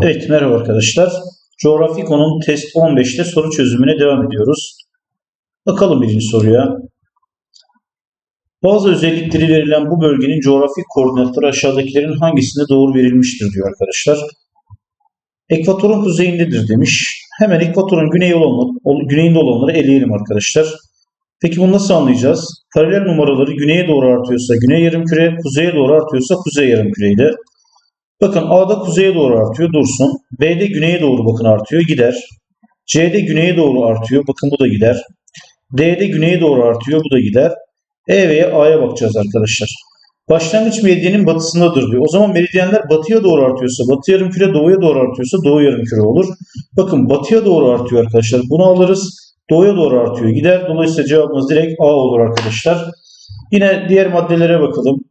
Evet merhaba arkadaşlar. Coğrafi konunun test 15'te soru çözümüne devam ediyoruz. Bakalım birinci soruya. Bazı özellikleri verilen bu bölgenin coğrafi koordinatları aşağıdakilerin hangisinde doğru verilmiştir diyor arkadaşlar. Ekvatorun kuzeyindedir demiş. Hemen ekvatorun güney olan, güneyinde olanları eleyelim arkadaşlar. Peki bunu nasıl anlayacağız? Paralel numaraları güneye doğru artıyorsa güney yarımküre, kuzeye doğru artıyorsa kuzey yarımküreydi. Bakın A'da kuzeye doğru artıyor dursun. B'de güneye doğru bakın artıyor gider. C'de güneye doğru artıyor. Bakın bu da gider. D'de güneye doğru artıyor. Bu da gider. E veya A'ya bakacağız arkadaşlar. Başlangıç meridyenin batısındadır diyor. O zaman meridyenler batıya doğru artıyorsa, batı yarımküre doğuya doğru artıyorsa doğu yarımküre olur. Bakın batıya doğru artıyor arkadaşlar. Bunu alırız. Doğuya doğru artıyor. Gider. Dolayısıyla cevabımız direkt A olur arkadaşlar. Yine diğer maddelere bakalım.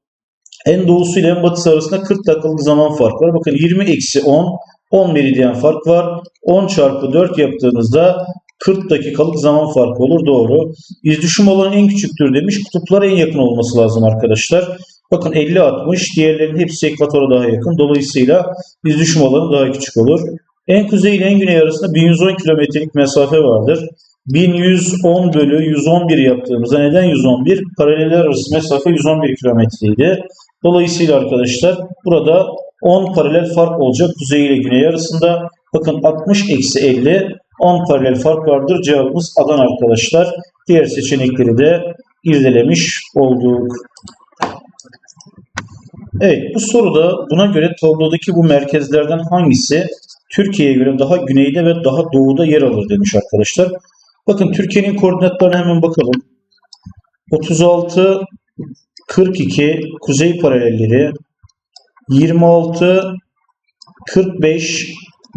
En doğusu ile en batısı arasında 40 dakikalık zaman fark var. Bakın 20 eksi 10, 10 meridyen fark var. 10 çarpı 4 yaptığınızda 40 dakikalık zaman farkı olur. Doğru. İz düşüm alanı en küçüktür demiş. Kutuplara en yakın olması lazım arkadaşlar. Bakın 50-60. Diğerlerinin hepsi ekvatora daha yakın. Dolayısıyla iz düşüm alanı daha küçük olur. En kuzey ile en güney arasında 1110 kilometrelik mesafe vardır. 1110 bölü 111 yaptığımızda neden 111? Paraleller arası mesafe 111 kilometreydi. Dolayısıyla arkadaşlar burada 10 paralel fark olacak kuzey ile güney arasında. Bakın 60 eksi 50 10 paralel fark vardır. Cevabımız Adana arkadaşlar. Diğer seçenekleri de irdelemiş olduk. Evet bu soruda buna göre tablodaki bu merkezlerden hangisi Türkiye'ye göre daha güneyde ve daha doğuda yer alır demiş arkadaşlar. Bakın Türkiye'nin koordinatlarına hemen bakalım. 36 42 kuzey paralelleri 26 45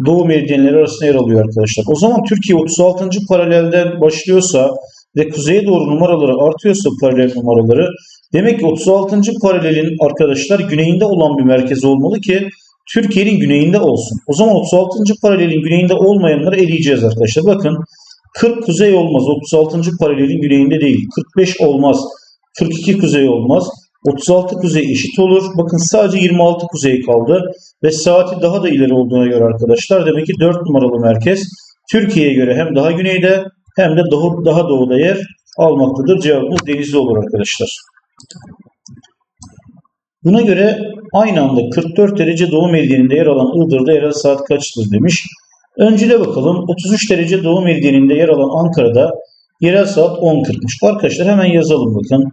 doğu meridyenleri arasında yer alıyor arkadaşlar. O zaman Türkiye 36. paralelden başlıyorsa ve kuzeye doğru numaraları artıyorsa paralel numaraları demek ki 36. paralelin arkadaşlar güneyinde olan bir merkez olmalı ki Türkiye'nin güneyinde olsun. O zaman 36. paralelin güneyinde olmayanları eleyeceğiz arkadaşlar. Bakın 40 kuzey olmaz. 36. paralelin güneyinde değil. 45 olmaz. 42 kuzey olmaz. 36 kuzey eşit olur. Bakın sadece 26 kuzey kaldı. Ve saati daha da ileri olduğuna göre arkadaşlar demek ki 4 numaralı merkez Türkiye'ye göre hem daha güneyde hem de daha, daha doğuda yer almaktadır. Cevabımız denizli olur arkadaşlar. Buna göre aynı anda 44 derece doğu meridyeninde yer alan Iğdır'da yerel saat kaçtır demiş. Öncüle bakalım. 33 derece doğu meridyeninde yer alan Ankara'da yerel saat 10.40'mış. Arkadaşlar hemen yazalım bakın.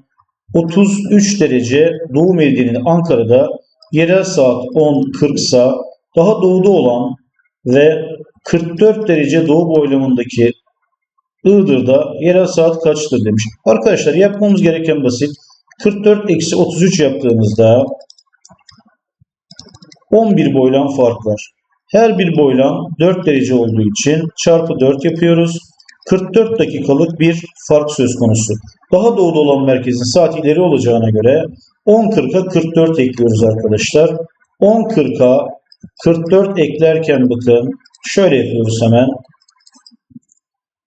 33 derece doğu meridyeninde Ankara'da yerel saat 10.40 sa daha doğuda olan ve 44 derece doğu boylamındaki Iğdır'da yerel saat kaçtır demiş. Arkadaşlar yapmamız gereken basit. 44 eksi 33 yaptığımızda 11 boylam fark var. Her bir boylam 4 derece olduğu için çarpı 4 yapıyoruz. 44 dakikalık bir fark söz konusu. Daha doğuda olan merkezin saat ileri olacağına göre 10.40'a 44 ekliyoruz arkadaşlar. 10.40'a 44 eklerken bakın şöyle yapıyoruz hemen.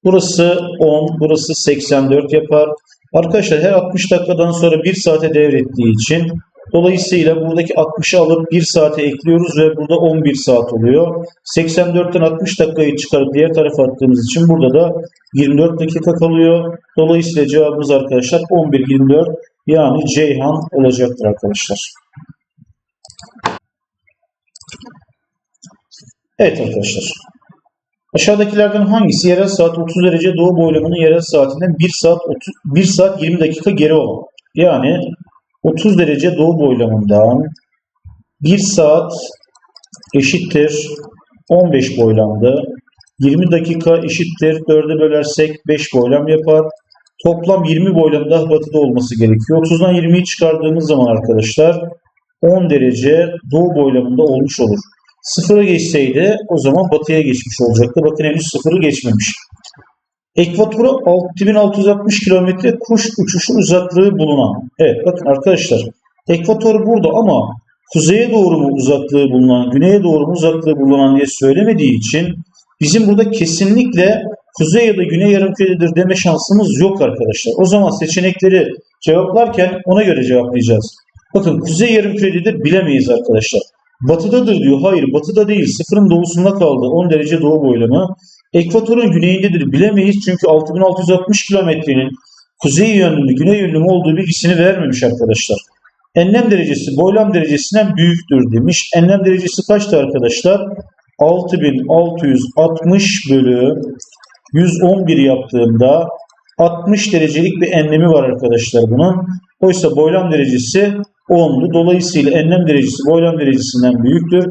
Burası 10, burası 84 yapar. Arkadaşlar her 60 dakikadan sonra 1 saate devrettiği için dolayısıyla buradaki 60'ı alıp 1 saate ekliyoruz ve burada 11 saat oluyor. 84'ten 60 dakikayı çıkarıp diğer tarafa attığımız için burada da 24 dakika kalıyor. Dolayısıyla cevabımız arkadaşlar 11-24 yani Ceyhan olacaktır arkadaşlar. Evet arkadaşlar. Aşağıdakilerden hangisi yerel saat 30 derece doğu boylamının yerel saatinden 1 saat 30, 1 saat 20 dakika geri olan? Yani 30 derece doğu boylamından 1 saat eşittir 15 boylamda. 20 dakika eşittir 4'e bölersek 5 boylam yapar. Toplam 20 boylam daha batıda olması gerekiyor. 30'dan 20'yi çıkardığımız zaman arkadaşlar 10 derece doğu boylamında olmuş olur. Sıfırı geçseydi o zaman batıya geçmiş olacaktı. Bakın henüz sıfırı geçmemiş. Ekvatora 6660 kilometre kuş uçuşu uzaklığı bulunan. Evet bakın arkadaşlar ekvator burada ama kuzeye doğru mu uzaklığı bulunan, güneye doğru mu uzaklığı bulunan diye söylemediği için bizim burada kesinlikle kuzey ya da güney yarımküredir deme şansımız yok arkadaşlar. O zaman seçenekleri cevaplarken ona göre cevaplayacağız. Bakın kuzey yarımküredir bilemeyiz arkadaşlar. Batıdadır diyor. Hayır batıda değil. Sıfırın doğusunda kaldı. 10 derece doğu boylamı. Ekvatorun güneyindedir. Bilemeyiz çünkü 6660 kilometrenin kuzey yönlü, güney yönlü mü olduğu bilgisini vermemiş arkadaşlar. Enlem derecesi boylam derecesinden büyüktür demiş. Enlem derecesi kaçtı arkadaşlar? 6660 bölü 111 yaptığımda 60 derecelik bir enlemi var arkadaşlar bunun. Oysa boylam derecesi 10'du. Dolayısıyla enlem derecesi boylam derecesinden büyüktür.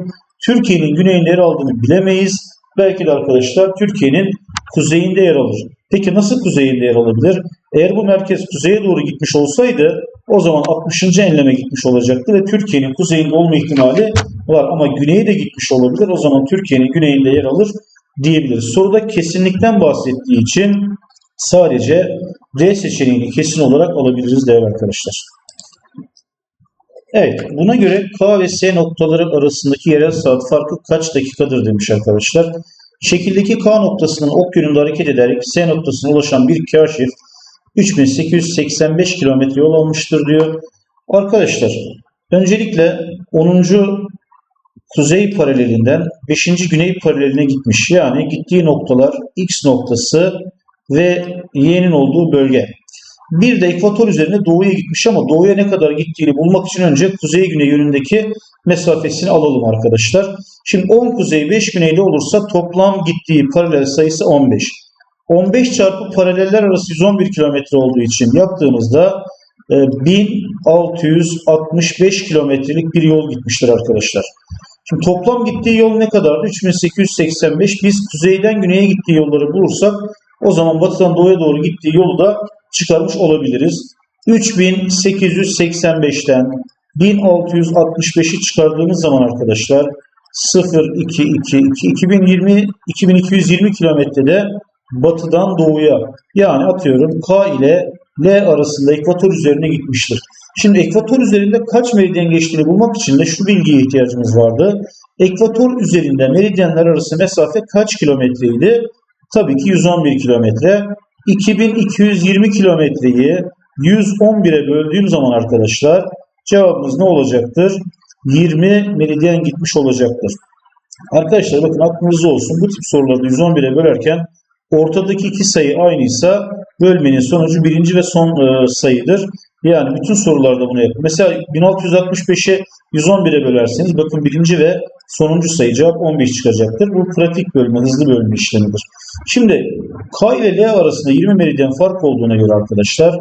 Türkiye'nin güneyinde yer aldığını bilemeyiz. Belki de arkadaşlar Türkiye'nin kuzeyinde yer alır. Peki nasıl kuzeyinde yer alabilir? Eğer bu merkez kuzeye doğru gitmiş olsaydı o zaman 60. enleme gitmiş olacaktı ve Türkiye'nin kuzeyinde olma ihtimali var ama güneye de gitmiş olabilir. O zaman Türkiye'nin güneyinde yer alır diyebiliriz. Soruda kesinlikten bahsettiği için sadece D seçeneğini kesin olarak alabiliriz değerli arkadaşlar. Evet, buna göre K ve S noktaları arasındaki yerel saat farkı kaç dakikadır demiş arkadaşlar. Şekildeki K noktasının ok yönünde hareket ederek S noktasına ulaşan bir kaşif 3885 kilometre yol almıştır diyor. Arkadaşlar, öncelikle 10. kuzey paralelinden 5. güney paraleline gitmiş. Yani gittiği noktalar X noktası ve Y'nin olduğu bölge. Bir de ekvator üzerine doğuya gitmiş ama doğuya ne kadar gittiğini bulmak için önce kuzey güney yönündeki mesafesini alalım arkadaşlar. Şimdi 10 kuzey 5 güneyde olursa toplam gittiği paralel sayısı 15. 15 çarpı paraleller arası 111 kilometre olduğu için yaptığımızda 1665 e, kilometrelik bir yol gitmiştir arkadaşlar. Şimdi toplam gittiği yol ne kadardı? 3885. Biz kuzeyden güneye gittiği yolları bulursak o zaman batıdan doğuya doğru gittiği yolu da çıkarmış olabiliriz. 3885'ten 1665'i çıkardığımız zaman arkadaşlar 0, 2, 2, 2, 2020, 2220 kilometrede batıdan doğuya yani atıyorum K ile L arasında ekvator üzerine gitmiştir. Şimdi ekvator üzerinde kaç meridyen geçtiğini bulmak için de şu bilgiye ihtiyacımız vardı. Ekvator üzerinde meridyenler arası mesafe kaç kilometreydi? Tabii ki 111 kilometre. 2220 kilometreyi 111'e böldüğüm zaman arkadaşlar cevabımız ne olacaktır? 20 meridyen gitmiş olacaktır. Arkadaşlar bakın aklınızda olsun bu tip soruları 111'e bölerken ortadaki iki sayı aynıysa bölmenin sonucu birinci ve son e, sayıdır. Yani bütün sorularda bunu yapın. Mesela 1665'e 111'e bölerseniz bakın birinci ve sonuncu sayı cevap 15 çıkacaktır. Bu pratik bölme, hızlı bölme işlemidir. Şimdi K ile L arasında 20 meridyen fark olduğuna göre arkadaşlar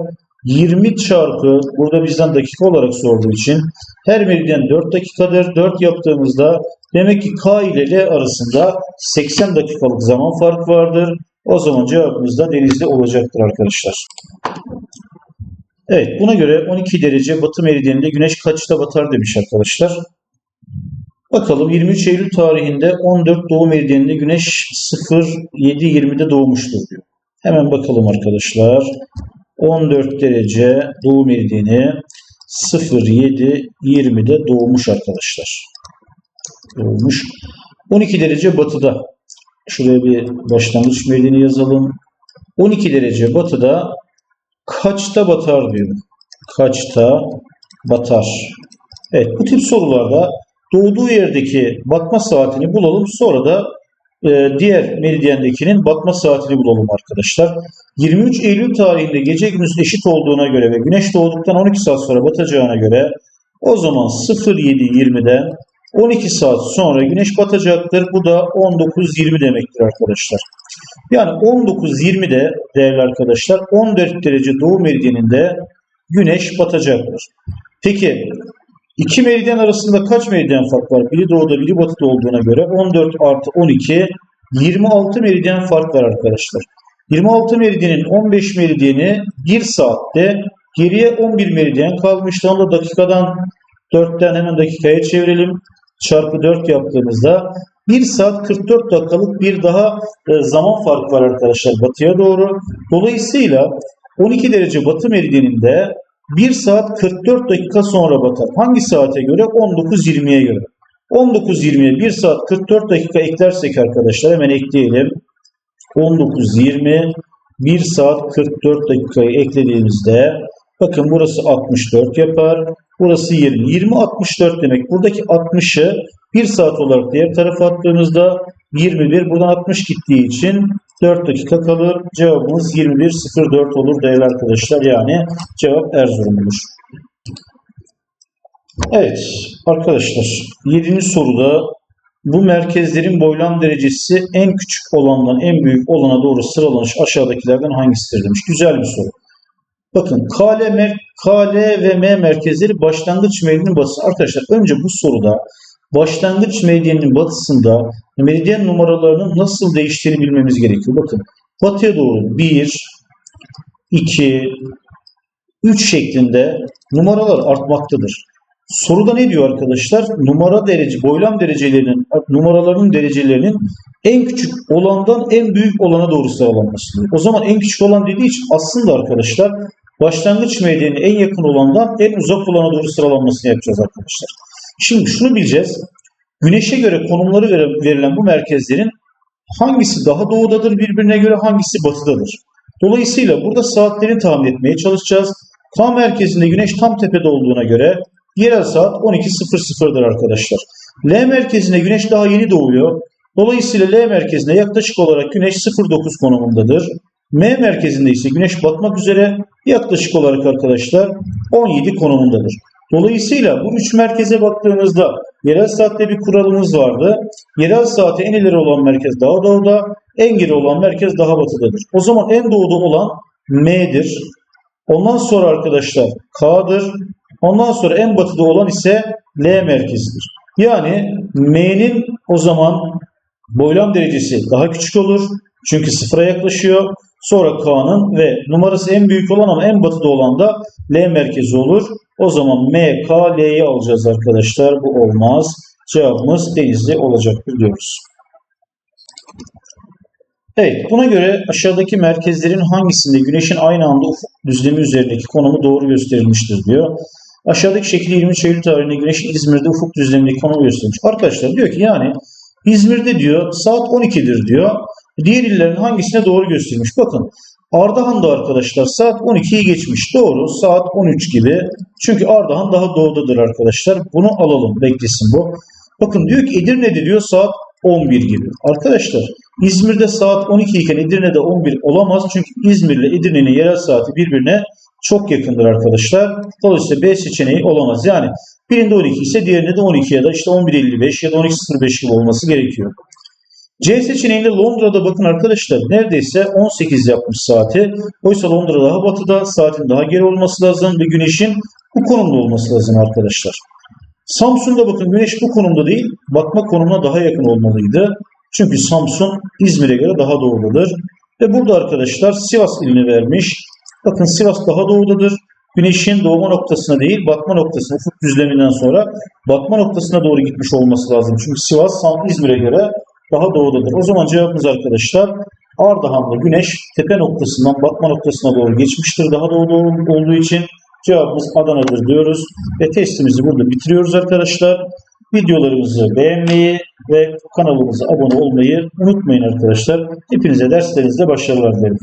20 çarpı burada bizden dakika olarak sorduğu için her meridyen 4 dakikadır. 4 yaptığımızda demek ki K ile L arasında 80 dakikalık zaman fark vardır. O zaman cevabımız da denizde olacaktır arkadaşlar. Evet buna göre 12 derece batı meridyeninde güneş kaçta batar demiş arkadaşlar. Bakalım 23 Eylül tarihinde 14 doğu meridyeninde güneş 07.20'de doğmuştur diyor. Hemen bakalım arkadaşlar. 14 derece doğu meridyeni 07.20'de doğmuş arkadaşlar. Doğmuş. 12 derece batıda. Şuraya bir başlangıç meridyeni yazalım. 12 derece batıda kaçta batar diyor. Kaçta batar. Evet bu tip sorularda doğduğu yerdeki batma saatini bulalım. Sonra da e, diğer meridyendekinin batma saatini bulalım arkadaşlar. 23 Eylül tarihinde gece gündüz eşit olduğuna göre ve güneş doğduktan 12 saat sonra batacağına göre o zaman 07.20'den 12 saat sonra güneş batacaktır. Bu da 19.20 demektir arkadaşlar. Yani 19.20'de değerli arkadaşlar 14 derece doğu meridyeninde güneş batacaktır. Peki iki meridyen arasında kaç meridyen fark var? Biri doğuda biri batıda olduğuna göre 14 artı 12 26 meridyen fark var arkadaşlar. 26 meridyenin 15 meridyeni 1 saatte geriye 11 meridyen kalmıştı. Onu da dakikadan 4'ten hemen dakikaya çevirelim. Çarpı 4 yaptığımızda 1 saat 44 dakikalık bir daha e, zaman farkı var arkadaşlar batıya doğru. Dolayısıyla 12 derece batı meridyeninde 1 saat 44 dakika sonra batar. Hangi saate göre? 19.20'ye göre. 19.20'ye 1 saat 44 dakika eklersek arkadaşlar hemen ekleyelim. 19.20 1 saat 44 dakikayı eklediğimizde bakın burası 64 yapar. Burası 20. 20 64 demek. Buradaki 60'ı 1 saat olarak diğer tarafa attığımızda 21 buradan 60 gittiği için 4 dakika kalır. Cevabımız 21.04 olur değerli arkadaşlar. Yani cevap Erzurum olur. Evet arkadaşlar 7. soruda bu merkezlerin boylam derecesi en küçük olandan en büyük olana doğru sıralanış aşağıdakilerden hangisidir demiş. Güzel bir soru. Bakın KL, mer- KL ve M merkezleri başlangıç meridyenin batısı. Arkadaşlar önce bu soruda başlangıç meridyenin batısında meridyen numaralarının nasıl değiştiğini bilmemiz gerekiyor. Bakın batıya doğru 1, 2, 3 şeklinde numaralar artmaktadır. Soruda ne diyor arkadaşlar? Numara derece, boylam derecelerinin, numaralarının derecelerinin en küçük olandan en büyük olana doğru sıralanması. O zaman en küçük olan dediği için aslında arkadaşlar başlangıç meridyenin en yakın olandan en uzak olana doğru sıralanmasını yapacağız arkadaşlar. Şimdi şunu bileceğiz. Güneşe göre konumları verilen bu merkezlerin hangisi daha doğudadır birbirine göre hangisi batıdadır. Dolayısıyla burada saatlerini tahmin etmeye çalışacağız. K merkezinde güneş tam tepede olduğuna göre yerel saat 12.00'dır arkadaşlar. L merkezinde güneş daha yeni doğuyor. Dolayısıyla L merkezinde yaklaşık olarak güneş 09 konumundadır. M merkezinde ise güneş batmak üzere yaklaşık olarak arkadaşlar 17 konumundadır. Dolayısıyla bu üç merkeze baktığımızda yerel saatte bir kuralımız vardı. Yerel saati en ileri olan merkez daha doğuda, en geri olan merkez daha batıdadır. O zaman en doğuda olan M'dir. Ondan sonra arkadaşlar K'dır. Ondan sonra en batıda olan ise L merkezidir. Yani M'nin o zaman boylam derecesi daha küçük olur. Çünkü sıfıra yaklaşıyor. Sonra K'nın ve numarası en büyük olan ama en batıda olan da L merkezi olur. O zaman M, K, L'yi alacağız arkadaşlar. Bu olmaz. Cevabımız Denizli olacaktır diyoruz. Evet, buna göre aşağıdaki merkezlerin hangisinde güneşin aynı anda ufuk düzlemi üzerindeki konumu doğru gösterilmiştir diyor. Aşağıdaki şekilde 23 Eylül tarihinde güneşin İzmir'de ufuk düzlemindeki konumu gösterilmiş. Arkadaşlar diyor ki yani İzmir'de diyor saat 12'dir diyor. Diğer illerin hangisine doğru gösterilmiş? Bakın Ardahan'da arkadaşlar saat 12'yi geçmiş. Doğru saat 13 gibi. Çünkü Ardahan daha doğudadır arkadaşlar. Bunu alalım beklesin bu. Bakın diyor ki Edirne'de diyor saat 11 gibi. Arkadaşlar İzmir'de saat 12 iken Edirne'de 11 olamaz. Çünkü İzmir ile Edirne'nin yerel saati birbirine çok yakındır arkadaşlar. Dolayısıyla B seçeneği olamaz. Yani birinde 12 ise diğerinde de 12 ya da işte 11.55 ya da 12.05 gibi olması gerekiyor. C seçeneğinde Londra'da bakın arkadaşlar neredeyse 18 yapmış saati. Oysa Londra daha batıda saatin daha geri olması lazım ve güneşin bu konumda olması lazım arkadaşlar. Samsun'da bakın güneş bu konumda değil batma konumuna daha yakın olmalıydı. Çünkü Samsun İzmir'e göre daha doğudadır. Ve burada arkadaşlar Sivas ilini vermiş. Bakın Sivas daha doğudadır. Güneşin doğma noktasına değil batma noktasına ufuk düzleminden sonra batma noktasına doğru gitmiş olması lazım. Çünkü Sivas İzmir'e göre daha doğudadır. O zaman cevabımız arkadaşlar Ardahan'da güneş tepe noktasından batma noktasına doğru geçmiştir. Daha ol- olduğu için cevabımız Adana'dır diyoruz. Ve testimizi burada bitiriyoruz arkadaşlar. Videolarımızı beğenmeyi ve kanalımıza abone olmayı unutmayın arkadaşlar. Hepinize derslerinizde başarılar dilerim.